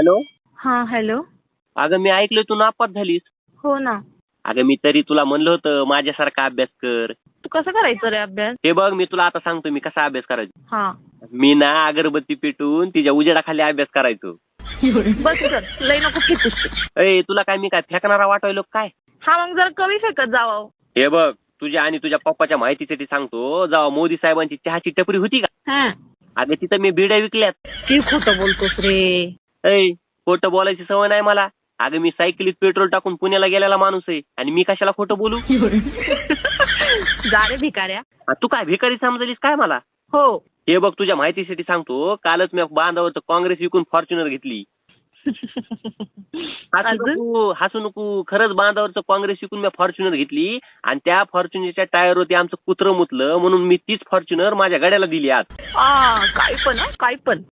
Hello? हा hello. अगं मी ऐकलं तू नापास झालीस. हो ना. अगं मी तरी तुला म्हणलं होतं माझ्यासारखा अभ्यास कर. तू कसं करायचं रे अभ्यास? हे बघ मी तुला आता सांगतो मी कसा अभ्यास करायचो. हा. मी ना अगरबत्ती पेटून तिच्या उजेडाखाली अभ्यास करायचो. बस कर लय नको फेकूस तू. अय तुला काय मी काय फेकणारा वाटायलो काय? हा मग जरा कमी फेकत जावं. हे बघ तुझ्या आणि तुझ्या पप्पाच्या माहितीसाठी सांगतो. जेव्हा मोदी साहेबांची चहाची टपरी होती का? हा. अगं तिथं मी बिड्या विकल्यात. ती खोटं बोलतोस रे. ऐ खोटं बोलायची सवय नाही मला. अगं मी सायकलीत पेट्रोल टाकून पुण्याला गेलेला माणूस आहे. आणि मी कशाला खोटं बोलू? जा रे भिकाऱ्या. आ, तू काय भिकारी समजलीस काय मला? हो. हे बघ तुझ्या माहितीसाठी सांगतो कालच मी बांधावर काँग्रेस विकून फॉर्च्युनर घेतली. हसू अजून? नको हसू नको. खरंच बांधावरचं काँग्रेस विकून मी फॉर्च्युनर घेतली आणि त्या फॉर्च्युनरच्या टायरवरती आमचं कुत्रं मुतलं म्हणून मी तीच फॉर्च्युनर माझ्या गाड्याला दिली आज. आ काय पण हा, काय पण.